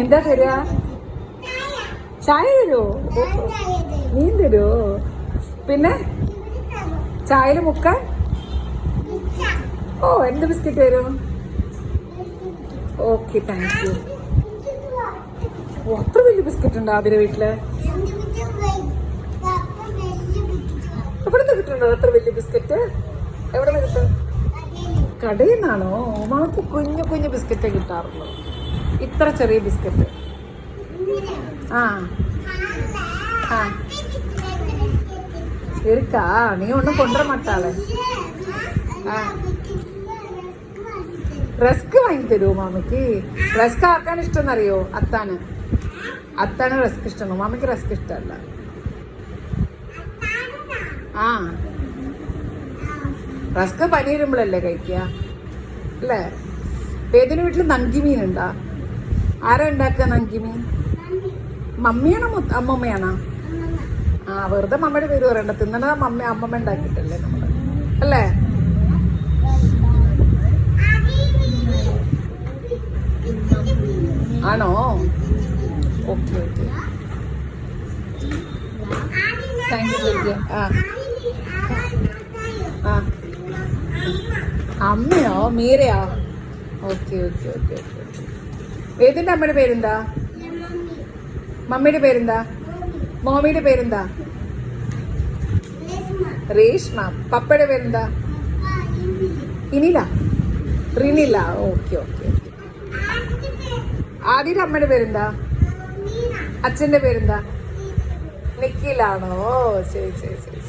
എന്താ തരാ? ചായ തരുമോ മീൻ തരുമോ പിന്നെ? ചായയിൽ മുക്കാൻ? ഓ എന്ത് ബിസ്ക്കറ്റ് തരും? ഓക്കെ താങ്ക് യു അത്ര വലിയ ബിസ്ക്കറ്റ് ഉണ്ടോ അതിന്റെ വീട്ടിൽ? എവിടെ നിന്ന് കിട്ടുന്നുണ്ടോ അത്ര വലിയ ബിസ്ക്കറ്റ്? കടയിൽ നിന്നാണോ ഉമാക്ക് കുഞ്ഞു കുഞ്ഞു ബിസ്ക്കറ്റേ കിട്ടാറുള്ളൂ ഇത്ര ചെറിയ ബിസ്ക്കറ്റ് ആ ആ இருக்கா നീ ഒന്നും കൊണ്ടുവര മാട്ടാളെ ആ റസ്ക് വാങ്ങി തരുമോ മാമയ്ക്ക് റസ്ക് ആർക്കാണ് ഇഷ്ടം എന്നറിയോ അത്താണ് അത്താണ് റസ്ക് ഇഷ്ടം മാമയ്ക്ക് റസ്ക് ഇഷ്ടമല്ല ആ റസ്ക് പനി വരുമ്പോഴല്ലേ കഴിക്കുക അല്ലേ? പേതിന് വീട്ടിൽ നങ്കിമീൻ ഉണ്ടാ ആരാ ഉണ്ടാക്കുക നങ്കി മീൻ മമ്മിയാണോ അമ്മമ്മയാണോ? ആ വെറുതെ മമ്മയുടെ പേര് പറയണ്ട. തിന്നണ മമ്മ അമ്മമ്മ ഉണ്ടാക്കിയിട്ടല്ലേ നമ്മൾ. അല്ലേ? ആണോ? Okay okay. താങ്ക് യു ആ. ആ. അമ്മയോ? മീരയോ? ഓക്കെ ഓക്കെ ഓക്കെ ഓക്കെ ഏതിന്റെ അമ്മയുടെ പേരെന്താ? മമ്മിയുടെ പേരെന്താ? മോമിയുടെ പേരെന്താ? രേഷ്മ. പപ്പയുടെ പേരെന്താ? ഇനില. റിനില. ഓക്കെ ഓക്കെ ആദ്യയുടെ അമ്മയുടെ പേരെന്താ? അച്ഛന്റെ പേരെന്താ? നിക്കിലാണോ ശരി ശരി ശരി.